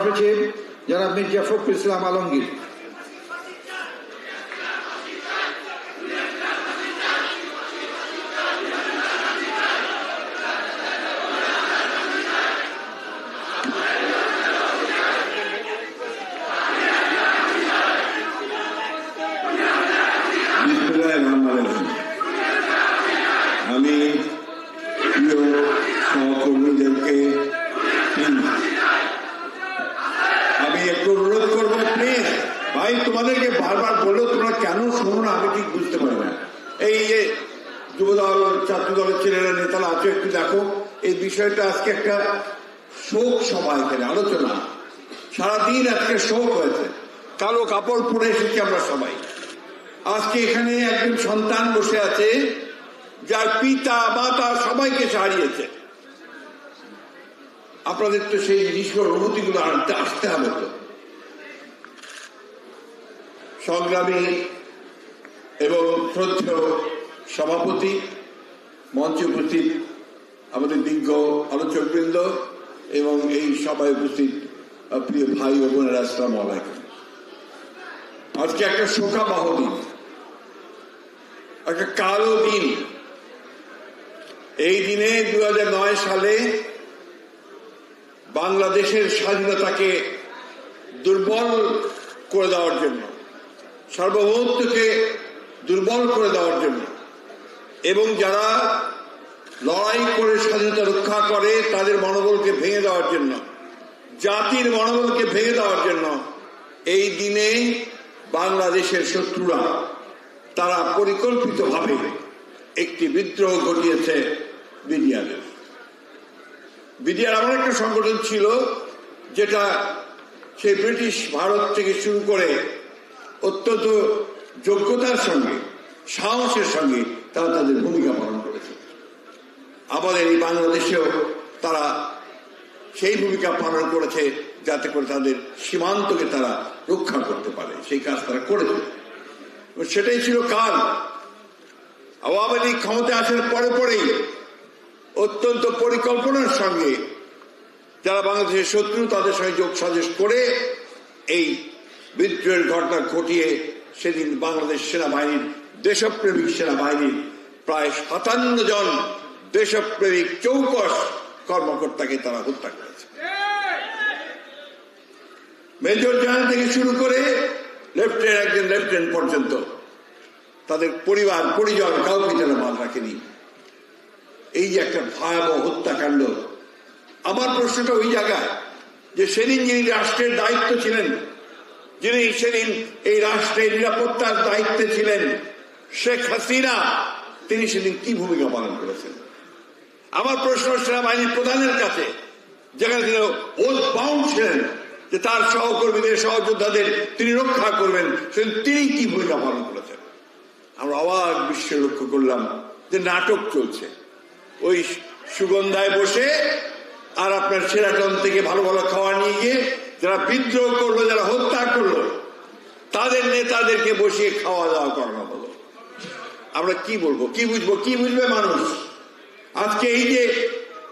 মহাসচিব জনাব মির্জা ফখরুল ইসলাম আলমগীর বিসমুল্লাহির রহমানির রহিম। আমি প্রিয় সহকর্মীদেরকে আমি একটু অনুরোধ করব প্লিজ ভাই তোমাদেরকে বারবার বলল তোমরা কেন শোনো না আমি ঠিক বুঝতে পারি না এই যে যুবদল ছাত্র দলের ছেলেরা নেতারা আছে একটু দেখো এই বিষয়টা আজকে একটা শোক সভা এখানে আলোচনা সারাদিন আজকে শোক হয়েছে। কালো কাপড় পরে এসেছি আমরা সবাই। আজকে এখানে একজন সন্তান বসে আছে, যার পিতা, মাতা সবাইকে হারিয়েছে। আপনাদের তো সেই জিনিসগুলো অনুভূতিগুলো আনতে আসতে হবে তো। সংগ্রামী এবং শ্রদ্ধেয় সভাপতি, মঞ্চে উপস্থিত আমাদের বিজ্ঞ আলোচকবৃন্দ এবং এই সভায় উপস্থিত প্রিয় ভাই ও বোনেরা, আসসালাম আলাইকুম। আজকে একটা শোকাবহ দিন। একটা কালো দিন। এই দিনে দু হাজার নয় সালে বাংলাদেশের স্বাধীনতাকে দুর্বল করে দেওয়ার জন্য, সার্বভৌমত্বকে দুর্বল করে দেওয়ার জন্য এবং যারা লড়াই করে স্বাধীনতা রক্ষা করে তাদের মনোবলকে ভেঙে দেওয়ার জন্য জাতির মনোবলকে ভেঙে দেওয়ার জন্য এই দিনে বাংলাদেশের শত্রুরা তারা পরিকল্পিতভাবে একটি বিদ্রোহ ঘটিয়েছে বিডিআরের বিডিআর এমন একটা সংগঠন ছিল যেটা সেই ব্রিটিশ ভারত থেকে শুরু করে অত্যন্ত যোগ্যতার সঙ্গে, সাহসের সঙ্গে তারা তাদের ভূমিকা পালন করেছে। আমাদের এই বাংলাদেশেও তারা সেই ভূমিকা পালন করেছে যাতে করে তাদের সীমান্তকে তারা রক্ষা করতে পারে। সেই কাজ তারা করেছে। সেটাই ছিল কাল। আওয়ামী লীগ ক্ষমতা আসার পরে পরেই অত্যন্ত পরিকল্পনার সঙ্গে যারা বাংলাদেশের শত্রু, তাদের সঙ্গে যোগ সাজেশ করে এই বিদ্রোহের ঘটনা ঘটিয়ে সেদিন বাংলাদেশ সেনাবাহিনীর, দেশপ্রেমিক সেনাবাহিনীর প্রায় সাতান্ন জন দেশপ্রেমিক চৌকস কর্মকর্তাকে তারা হত্যা করেছে। মেজর জেনারেল থেকে শুরু করে লেফটেন্যান্ট, একজন লেফটেন্যান্ট পর্যন্ত তাদের পরিবার, পরিজন কাউকে যেন মাল রাখেনি। এই যে একটা ভয়াবহ হত্যাকাণ্ড। আমার প্রশ্নটা ওই জায়গায় যে সেদিন যিনি রাষ্ট্রের দায়িত্ব ছিলেন, যিনি সেদিন এই রাষ্ট্রের নিরাপত্তার দায়িত্বে ছিলেন, শেখ হাসিনা, তিনি সেদিন কি ভূমিকা পালন করেছেন? আমার প্রশ্ন সেনাবাহিনীর প্রধানের কাছে, যেখানে তিনি ওল বাউন্ড ছিলেন, যে তার সহকর্মীদের, সহযোদ্ধাদের তিনি রক্ষা করবেন সেদিন তিনি কি ভূমিকা পালন করেছেন? আমরা অবাক বিশ্বে লক্ষ্য করলাম যে নাটক চলছে। ওই সুগন্ধায় বসে আর আপনার সেরাটন থেকে ভালো ভালো খাওয়া নিয়ে গিয়ে যারা বিদ্রোহ করল, যারা হত্যা করল, তাদের নেতাদেরকে বসিয়ে খাওয়া দাওয়া করানো হলো। আমরা কি বলব? কি বুঝব? কি বুঝবে মানুষ? আজকে এই যে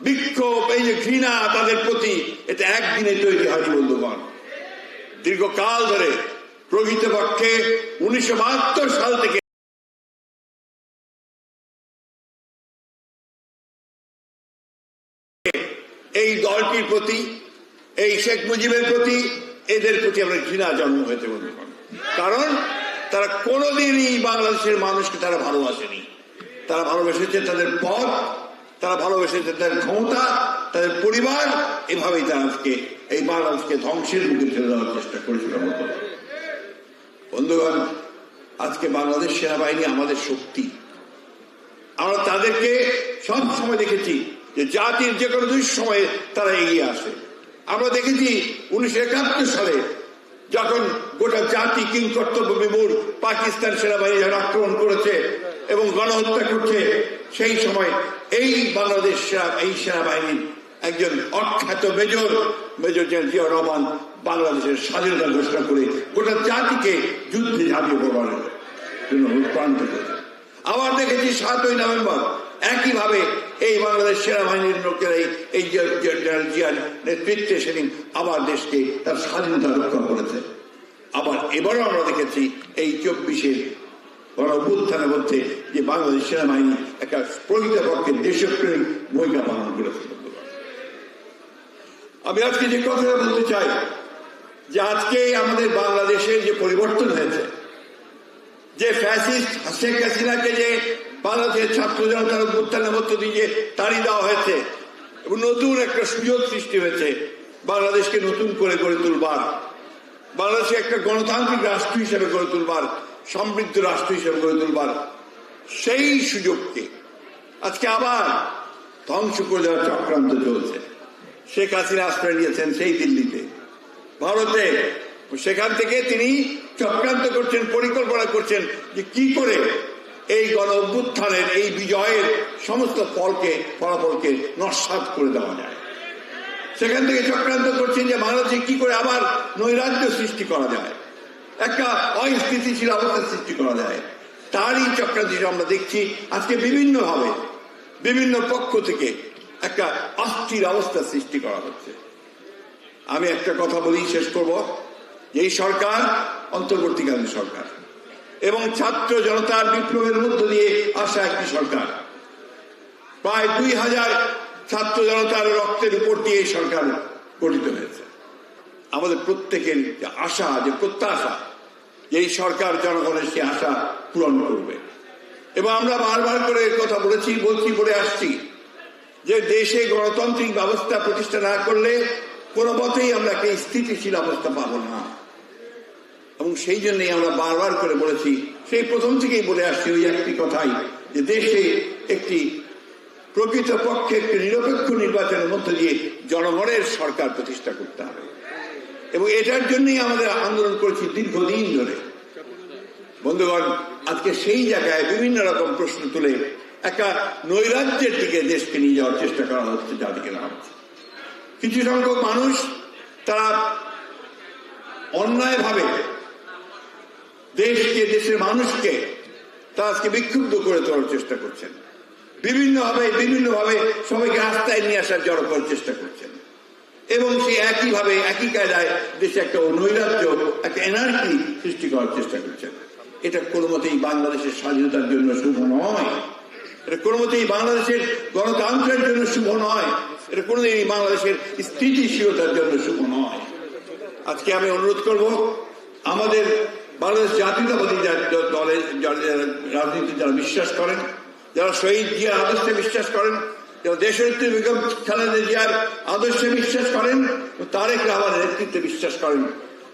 বিক্ষোভ, এই যে ঘৃণা তাদের প্রতি, এটা একদিনে তৈরি হয়নি বন্ধুগণ দীর্ঘকাল ধরে প্রকৃতপক্ষে উনিশশো বাহাত্তর সাল থেকে এই দলটির প্রতি, এই শেখ মুজিবের প্রতি, এদের প্রতি আমরা ঘৃণা জন্ম হয়েছে বন্ধুগণ কারণ তারা কোনোদিনই বাংলাদেশের মানুষকে তারা ভালোবাসেনি। তারা ভালোবেসেছে তাদের পথ তারা ভালোবেসেছে তাদের ক্ষমতা, তাদের পরিবার এভাবেই তারা আজকে এই বাংলাদেশকে ধ্বংসের মুখে ঠেলে দেওয়ার চেষ্টা করেছিল। বন্ধুগণ, আজকে বাংলাদেশ সেনাবাহিনী আমাদের শক্তি আমরা তাদেরকে সব সময় দেখেছি যে জাতির যে কোনো দুঃসময়ে তারা এগিয়ে আসে আমরা দেখেছি উনিশশো একাত্তর সালে যখন গোটা জাতি কিং কর্তব্য বিমূর পাকিস্তান সেনাবাহিনী যখন আক্রমণ করেছে এবং গণহত্যা করছে, সেই সময় এই বাংলাদেশ এই সেনাবাহিনীর একজন অখ্যাত major major general Zia Rahman বাংলাদেশের স্বাধীনতা ঘোষণা করে গোটা জাতিকে যুদ্ধে ঝাঁপিয়ে পড়বার জন্য প্রান্ত করেছে আবার দেখেছি সাতই নভেম্বর একইভাবে এই বাংলাদেশ সেনাবাহিনীর লোকেরাই এই জেনারেল জিয়ার নেতৃত্বে সেদিন আবার দেশকে তার স্বাধীনতা রক্ষা করেছে। আবার এবারও আমরা দেখেছি এই চব্বিশের গণ অভ্যুত্থানের মধ্যে যে বাংলাদেশ সেনাবাহিনী একটা প্রকৃতপক্ষে দেশপ্রেমিক ভূমিকা পালন করেছে। আমি আজকে যে কথাটা বলতে চাই, যে আজকে আমাদের বাংলাদেশের যে পরিবর্তন হয়েছে, যে ফ্যাসিস্ট শেখ হাসিনাকে যে বাংলাদেশের ছাত্র জনতার অভ্যুত্থানের মধ্য দিয়ে তাড়ি দেওয়া হয়েছে এবং নতুন একটা সুযোগ সৃষ্টি হয়েছে, বাংলাদেশকে নতুন করে গড়ে তুলবার, বাংলাদেশকে একটা গণতান্ত্রিক রাষ্ট্র হিসেবে গড়ে তুলবার সমৃদ্ধ রাষ্ট্র হিসেবে গড়ে তুলবার সেই সুযোগকে আজকে আবার ধ্বংস করে দেওয়ার চক্রান্ত চলছে। শেখ হাসিনা আশ্রয় নিয়েছেন সেই দিল্লিতে। ভারতে সেখান থেকে তিনি চক্রান্ত করছেন, পরিকল্পনা করছেন যে কি করে এই গণ অভ্যুত্থানের, এই বিজয়ের সমস্ত ফলকে, ফলাফলকে নস্বাত করে দেওয়া যায়। সেখান থেকে চক্রান্ত করছেন যে বাংলাদেশে কি করে আবার নৈরাজ্য সৃষ্টি করা যায়। একটা অস্থিতিশীল অবস্থার সৃষ্টি করা যায়। তারই চক্রান্ত আমরা দেখছি, আজকে বিভিন্নভাবে, বিভিন্ন পক্ষ থেকে একটা অস্থির অবস্থা সৃষ্টি করা হচ্ছে। আমি একটা কথা বলি, শেষ করব। যে এই সরকার, অন্তর্বর্তীকালীন সরকার এবং ছাত্র জনতার বিপ্লবের মধ্য দিয়ে আসা একটি সরকার। প্রায় দুই হাজার ছাত্র জনতার রক্তের উপর দিয়ে এই সরকার গঠিত হয়েছে। আমাদের প্রত্যেকের আশা, যে প্রত্যাশা, এই সরকার জনগণের সে আশা পূরণ করবে। এবং আমরা বারবার করে কথা বলেছি, বলছি, বলে আসছি যে দেশে গণতান্ত্রিক ব্যবস্থা প্রতিষ্ঠা না করলে কোনো মতেই আমরা একটা স্থিতিশীল অবস্থা পাবো না। এবং সেই জন্যই আমরা বারবার করে বলেছি, সেই প্রথম থেকেই বলে আসছি ওই একটি কথাই, যে দেশে একটি প্রকৃত পক্ষে একটি নিরপেক্ষ নির্বাচনের মধ্য দিয়ে জনগণের সরকার প্রতিষ্ঠা করতে হবে। এবং এটার জন্যই আমাদের আন্দোলন করেছি দীর্ঘদিন ধরে। বন্ধুগণ, আজকে সেই জায়গায় বিভিন্ন রকম প্রশ্ন তুলে একটা নৈরাজ্যের দিকে দেশকে নিয়ে যাওয়ার চেষ্টা করা হচ্ছে যাদিকে না হচ্ছে। কিছু সংখ্যক মানুষ তারা অন্যায়ভাবে দেশকে, দেশের মানুষকে তারা আজকে বিক্ষুব্ধ করে তোলার চেষ্টা করছেন। বিভিন্নভাবে বিভিন্নভাবে সবাইকে রাস্তায় নিয়ে আসার জড়ো করার চেষ্টা করছেন। এবং সে একইভাবে, একই কায়দায় দেশে একটা নৈরাজ্য, একটা এনার্জি সৃষ্টি করার চেষ্টা করছে। এটা কোনো মতেই বাংলাদেশের স্বাধীনতার জন্য শুভ নয়। এটা কোনো মতেই বাংলাদেশের গণতন্ত্রের জন্য শুভ নয়। এটা কোনোদিনই বাংলাদেশের স্থিতিশীলতার জন্য শুভ নয়। আজকে আমি অনুরোধ করব, আমাদের বাংলাদেশ জাতীয়তাবাদী দলের রাজনীতি যারা বিশ্বাস করেন, যারা শহীদ জিয়ার আদর্শে বিশ্বাস করেন দেশনেত্রী বেগম খালেদা জিয়ার আদর্শে বিশ্বাস করেন তারেক রহমানের নেতৃত্বে বিশ্বাস করেন।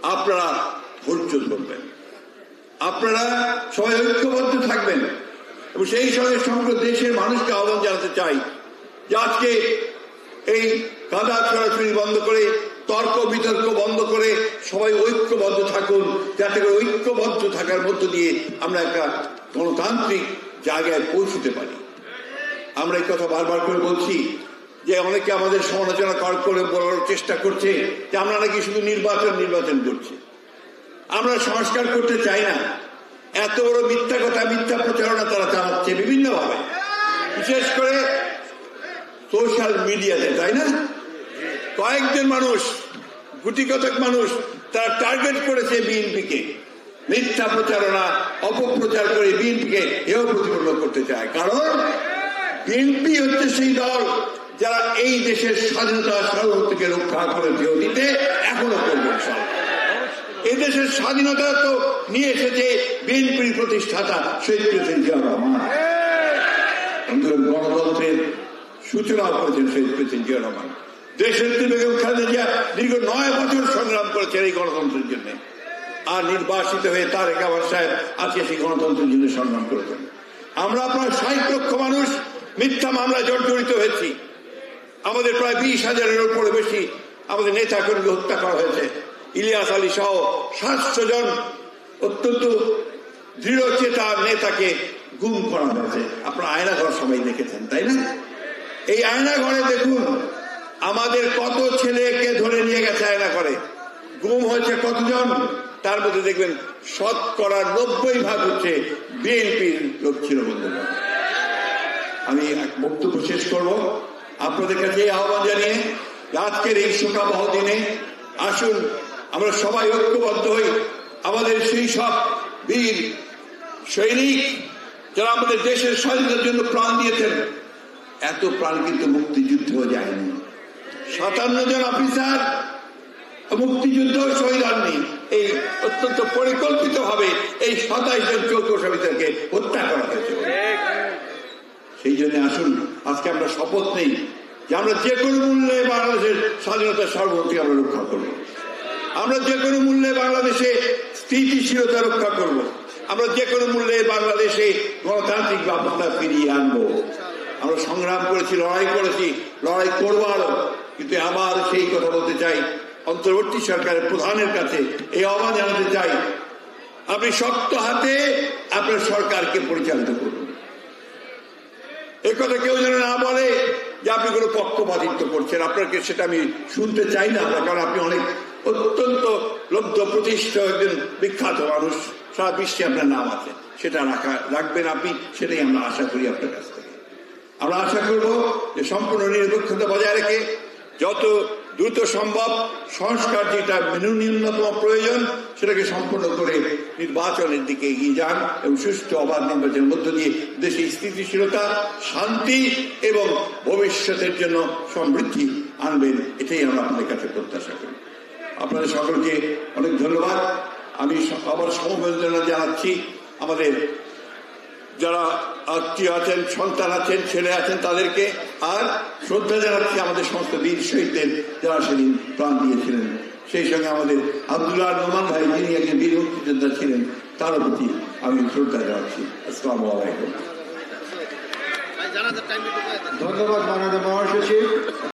আপনারা ধৈর্য ধরবেন আপনারা সবাই ঐক্যবদ্ধ থাকবেন। এবং সেই সঙ্গে সমগ্র দেশের মানুষকে আহ্বান জানাতে চাই যে আজকে এই কাদা ছড়াছড়ি বন্ধ করে, তর্ক বিতর্ক বন্ধ করে সবাই ঐক্যবদ্ধ থাকুন, যাতে করে ঐক্যবদ্ধ থাকার মধ্য দিয়ে আমরা একটা গণতান্ত্রিক জায়গায় পৌঁছতে পারি। আমরা এই কথা বারবার করে বলছি যে অনেকে আমাদের সমালোচনা কর করে বলার চেষ্টা করছে যে আমরা নাকি শুধু নির্বাচন নির্বাচন করছি। আমরা সংস্কার করতে চাই না। এত বড় মিথ্যা কথা, মিথ্যা প্রচারণা তারা চালাচ্ছে বিভিন্নভাবে। বিশেষ করে সোশ্যাল মিডিয়াতে, তাই না? কয়েকজন মানুষ গুটি কতক মানুষ, তারা টার্গেট করেছে বিএনপিকে। মিথ্যা প্রচারণা, অপপ্রচার করে বিএনপিকে এও প্রতিপন্ন করতে চায়। কারণ বিএনপি হচ্ছে সেই দল যারা এই দেশের স্বাধীনতা সার্বভৌমত্বকে রক্ষা করে দিতে এখনও করবেন সব। এই দেশের স্বাধীনতা তো নিয়ে এসেছে বিএনপির প্রতিষ্ঠাতা শহীদ প্রেসিডেন্ট জিয়া রহমান গণতন্ত্রের সূচনা করেছেন শহীদ প্রেসিডেন্ট জিয়া রহমান। দেশের বেগম খালেদা জিয়া দীর্ঘ নয় বছর সংগ্রাম করেছেন এই গণতন্ত্রের জন্য। আর নির্বাসিত হয়ে তার একাবার সাহেব আজকে সেই গণতন্ত্রের জন্য সংগ্রাম করেছেন। আমরা আপনার ষাট লক্ষ মানুষ মিথ্যা মামলায় জর্জরিত হয়েছি। আমাদের প্রায় বিশ হাজারের উপরে বেশি আমাদের নেতা কর্মী হত্যা করা হয়েছে। ইলিয়াস আলী সহ সাতশো জন অত্যন্ত দৃঢ় চেতা নেতাকে গুম করা হয়েছে। আপনার আয়নাঘর সবাই দেখেছেন, তাই না? এই আয়নাঘরে দেখুন, আমাদের কত ছেলেকে ধরে নিয়ে গেছে আয়না করে গুম হয়েছে কতজন? তার মধ্যে দেখবেন, শতকরা নব্বই ভাগ হচ্ছে বিএনপির লোক ছিল বন্ধুগণ আমি এক বক্তব্য শেষ করব। আপনাদের কাছে আহ্বান জানিয়ে আজকের এই শোকাবহ দিনে আসুন, আমরা সবাই ঐক্যবদ্ধ হই। আমাদের সেই সব বীর সৈনিক যারা আমাদের দেশের স্বাধীনতার জন্য প্রাণ দিয়েছেন, এত প্রাণ কিন্তু মুক্তিযুদ্ধ যায়নি। সাতান্ন জন অফিসার মুক্তিযুদ্ধ শহীদ হননি। এই অত্যন্ত পরিকল্পিত ভাবে এই সাতাইশ জন চৌকস অফিসারকে হত্যা করা হয়েছে। সেই জন্য আসুন। আজকে আমরা শপথ নেই যে আমরা যে কোনো মূল্যে বাংলাদেশের স্বাধীনতার সার্বভৌমত্বকে আমরা রক্ষা করব। আমরা যে কোনো মূল্যে বাংলাদেশে স্থিতিশীলতা রক্ষা করব। আমরা যে কোনো মূল্যে বাংলাদেশে গণতান্ত্রিক ব্যবস্থা ফিরিয়ে আনব। আমরা সংগ্রাম করেছি, লড়াই করেছি, লড়াই করব আরও। কিন্তু আবার সেই কথা বলতে চাই, অন্তর্বর্তী সরকারের প্রধানের কাছে এই আহ্বান জানাতে চাই, আপনি শক্ত হাতে আপনার সরকারকে পরিচালিত করুন। এ কথা কেউ যেন না বলে যে আপনি কোনো পক্ষপাতিত্ব করছেন। আপনাকে সেটা আমি শুনতে চাই না কারণ আপনি অনেক অত্যন্ত লব্ধ, প্রতিষ্ঠা একজন বিখ্যাত মানুষ। সারা বিশ্বে আপনার নাম আছে। সেটা রাখা, রাখবেন আপনি, সেটাই আমরা আশা করি আপনার কাছ থেকে। আমরা আশা করব যে সম্পূর্ণ নিরপেক্ষতা বজায় রেখে যত দ্রুত সম্ভব সংস্কার যেটা মেনু ন্যূনতম প্রয়োজন, সেটাকে সম্পূর্ণ করে নির্বাচনের দিকে এগিয়ে যান এবং সুষ্ঠু অবাধ নির্বাচনের মধ্য দিয়ে দেশে স্থিতিশীলতা, শান্তি এবং ভবিষ্যতের জন্য সমৃদ্ধি আনবেন, এটাই আমরা আপনাদের কাছে প্রত্যাশা করি। আপনাদের সকলকে অনেক ধন্যবাদ। আমি আবার সমবেদনা জানাচ্ছি আমাদের যারা আত্মীয় আছেন সন্তান আছেন ছেলে আছেন তাদেরকে আর শ্রদ্ধা জানাচ্ছি আমাদের সমস্ত বীর শহীদদের যারা সেদিন প্রাণ দিয়েছিলেন। সেই সঙ্গে আমাদের আব্দুল্লাহ নোমান ভাই যিনি একজন বীর মুক্তিযোদ্ধা ছিলেন তার প্রতি আমি শ্রদ্ধা জানাচ্ছি। আসসালামু আলাইকুম। ধন্যবাদ মাননীয় মহাসচিব।